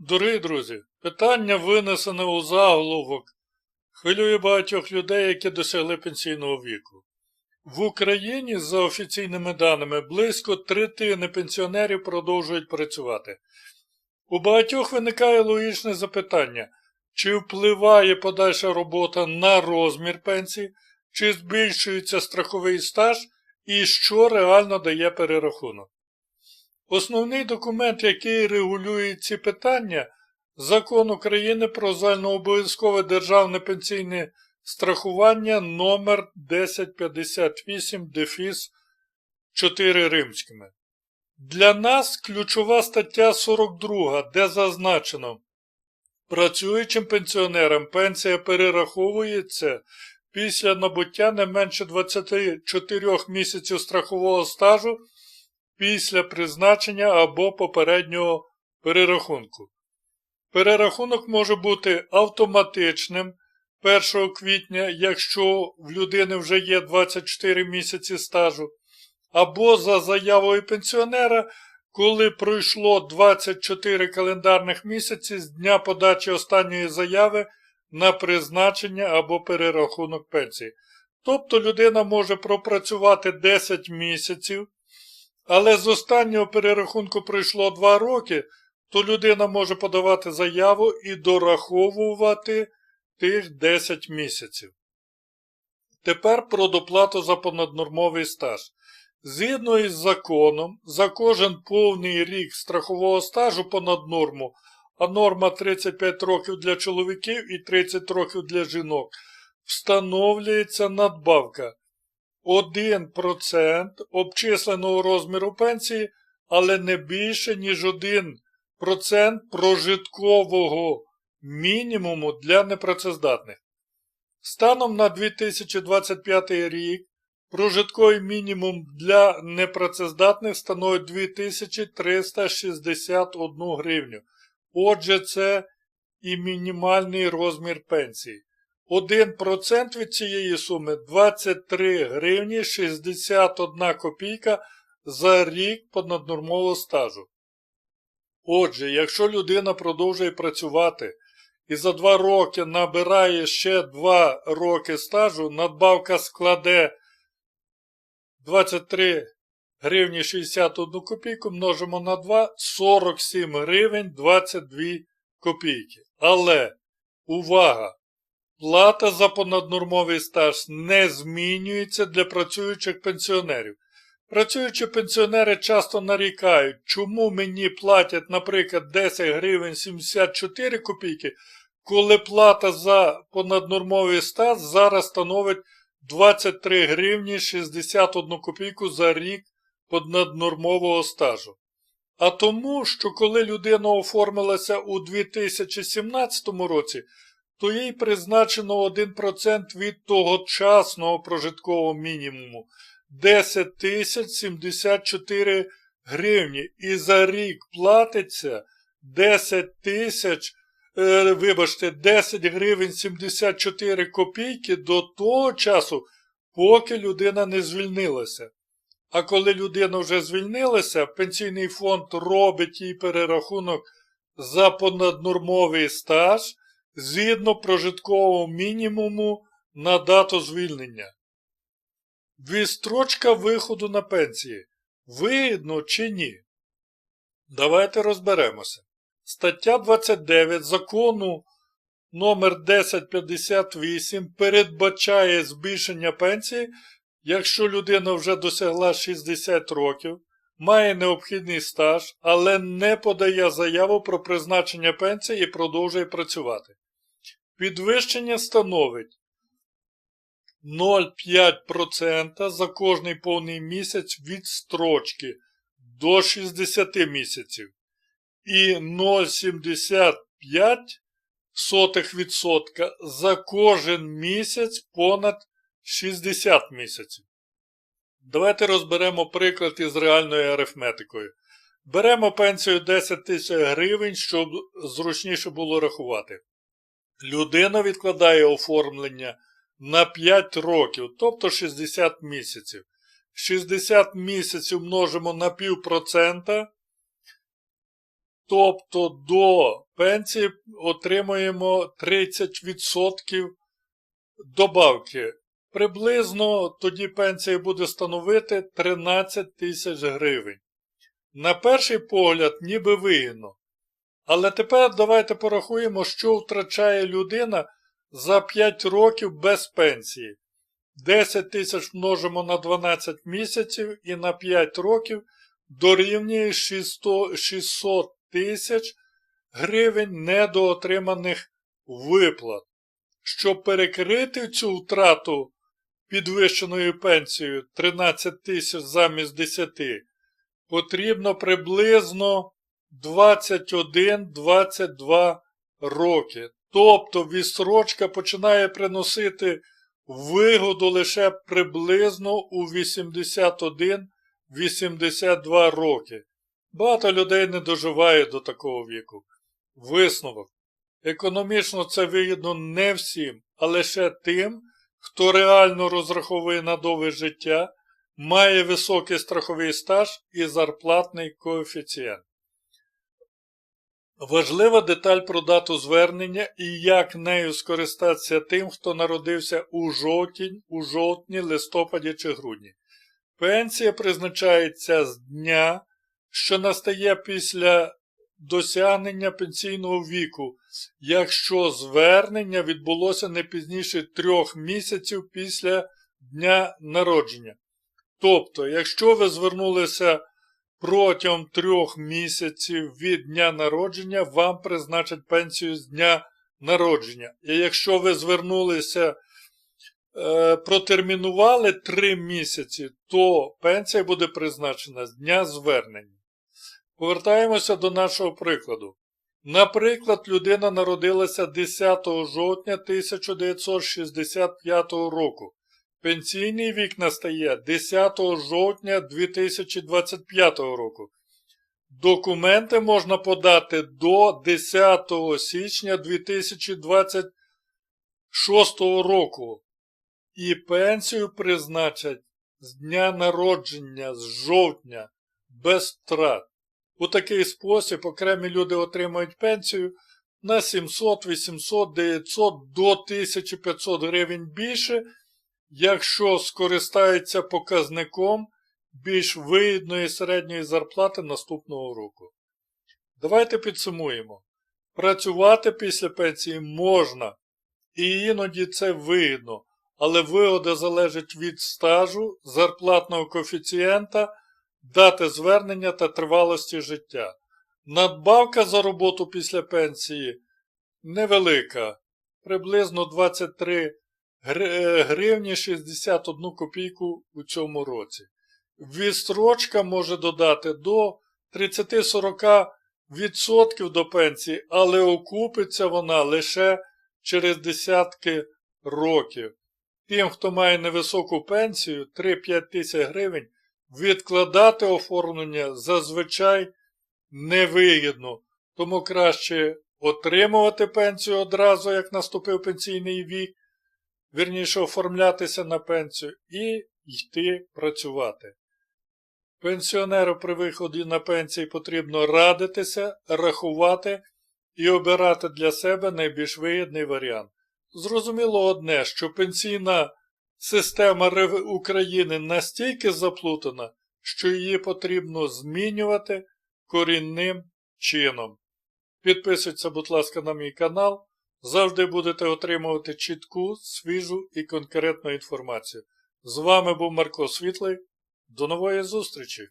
Дорогі друзі, питання винесене у заголовок хвилює багатьох людей, які досягли пенсійного віку. В Україні, за офіційними даними, близько третини пенсіонерів продовжують працювати. У багатьох виникає логічне запитання, чи впливає подальша робота на розмір пенсії, чи збільшується страховий стаж і що реально дає перерахунок. Основний документ, який регулює ці питання, Закон України про загальнообов'язкове державне пенсійне страхування номер 1058 дефіс 4 римськими. Для нас ключова стаття 42, де зазначено, працюючим пенсіонерам пенсія перераховується після набуття не менше 24 місяців страхового стажу після призначення або попереднього перерахунку. Перерахунок може бути автоматичним 1 квітня, якщо в людини вже є 24 місяці стажу, або за заявою пенсіонера, коли пройшло 24 календарних місяці з дня подачі останньої заяви на призначення або перерахунок пенсії. Тобто людина може пропрацювати 10 місяців, але з останнього перерахунку пройшло 2 роки, то людина може подавати заяву і дораховувати тих 10 місяців. Тепер про доплату за понаднормовий стаж. Згідно із законом, за кожен повний рік страхового стажу понад норму, а норма 35 років для чоловіків і 30 років для жінок, встановлюється надбавка 1% обчисленого розміру пенсії, але не більше, ніж 1% прожиткового мінімуму для непрацездатних. Станом на 2025 рік прожитковий мінімум для непрацездатних становить 2361 гривню. Отже, це і мінімальний розмір пенсії. 1% від цієї суми 23 гривні 61 копійка за рік понаднормового стажу. Отже, якщо людина продовжує працювати і за 2 роки набирає ще 2 роки стажу, надбавка складе 23 гривні 61 копійку множимо на 2 47 гривень 22 копійки. Але, увага! Плата за понаднормовий стаж не змінюється для працюючих пенсіонерів. Працюючі пенсіонери часто нарікають, чому мені платять, наприклад, 10 гривень 74 копійки, коли плата за понаднормовий стаж зараз становить 23 гривні 61 копійку за рік понаднормового стажу. А тому, що коли людина оформилася у 2017 році, то їй призначено 1% від тогочасного прожиткового мінімуму 10 тисяч 74 гривні. І за рік платиться 10 тисяч, е, вибачте, 10 гривень 74 копійки до того часу, поки людина не звільнилася. А коли людина вже звільнилася, пенсійний фонд робить їй перерахунок за понаднормовий стаж згідно прожиткового мінімуму на дату звільнення. Відстрочка виходу на пенсії. Вигідно чи ні? Давайте розберемося. Стаття 29 закону номер 1058 передбачає збільшення пенсії, якщо людина вже досягла 60 років, має необхідний стаж, але не подає заяву про призначення пенсії і продовжує працювати. Підвищення становить 0,5% за кожний повний місяць від строчки до 60 місяців і 0,75% за кожен місяць понад 60 місяців. Давайте розберемо приклад із реальною арифметикою. Беремо пенсію 10 тисяч гривень, щоб зручніше було рахувати. Людина відкладає оформлення на 5 років, тобто 60 місяців. 60 місяців множимо на пів процента, Тобто до пенсії отримуємо 30% добавки. Приблизно тоді пенсія буде становити 13 тисяч гривень. На перший погляд, ніби вигідно. Але тепер давайте порахуємо, що втрачає людина за 5 років без пенсії. 10 тисяч множимо на 12 місяців і на 5 років дорівнює 600 600 тисяч гривень недоотриманих виплат. Щоб перекрити цю втрату підвищеною пенсією 13 тисяч замість 10, потрібно приблизно 21-22 роки. Тобто відстрочка починає приносити вигоду лише приблизно у 81-82 роки. Багато людей не доживає до такого віку. Висновок. Економічно це вигідно не всім, а лише тим, хто реально розраховує на довге життя, має високий страховий стаж і зарплатний коефіцієнт. Важлива деталь про дату звернення і як нею скористатися тим, хто народився у жовтні, у жовтні, листопаді чи грудні. Пенсія призначається з дня, що настає після досягнення пенсійного віку, якщо звернення відбулося не пізніше трьох місяців після дня народження. Тобто, якщо ви звернулися протягом трьох місяців від дня народження, вам призначать пенсію з дня народження. І якщо ви звернулися, е, протермінували три місяці, то пенсія буде призначена з дня звернення. Повертаємося до нашого прикладу. Наприклад, людина народилася 10 жовтня 1965 року. Пенсійний вік настає 10 жовтня 2025 року. Документи можна подати до 10 січня 2026 року. І пенсію призначать з дня народження з жовтня без втрат. У такий спосіб окремі люди отримують пенсію на 700, 800, 900 до 1500 гривень більше, якщо скористаються показником більш вигідної середньої зарплати наступного року. Давайте підсумуємо. Працювати після пенсії можна, і іноді це вигідно, але вигода залежить від стажу, зарплатного коефіцієнта, дати звернення та тривалості життя. Надбавка за роботу після пенсії невелика, приблизно 23 гри- гривні 61 копійку у цьому році. Відстрочка може додати до 30-40% до пенсії, але окупиться вона лише через десятки років. Тим, хто має невисоку пенсію 3-5 тисяч гривень, відкладати оформлення зазвичай невигідно, тому краще отримувати пенсію одразу, як наступив пенсійний вік, вірніше оформлятися на пенсію і йти працювати. Пенсіонеру при виході на пенсії потрібно радитися, рахувати і обирати для себе найбільш вигідний варіант. Зрозуміло одне, що пенсійна система України настільки заплутана, що її потрібно змінювати корінним чином. Підписуйтеся, будь ласка, на мій канал. Завжди будете отримувати чітку, свіжу і конкретну інформацію. З вами був Марко Світлий. До нової зустрічі!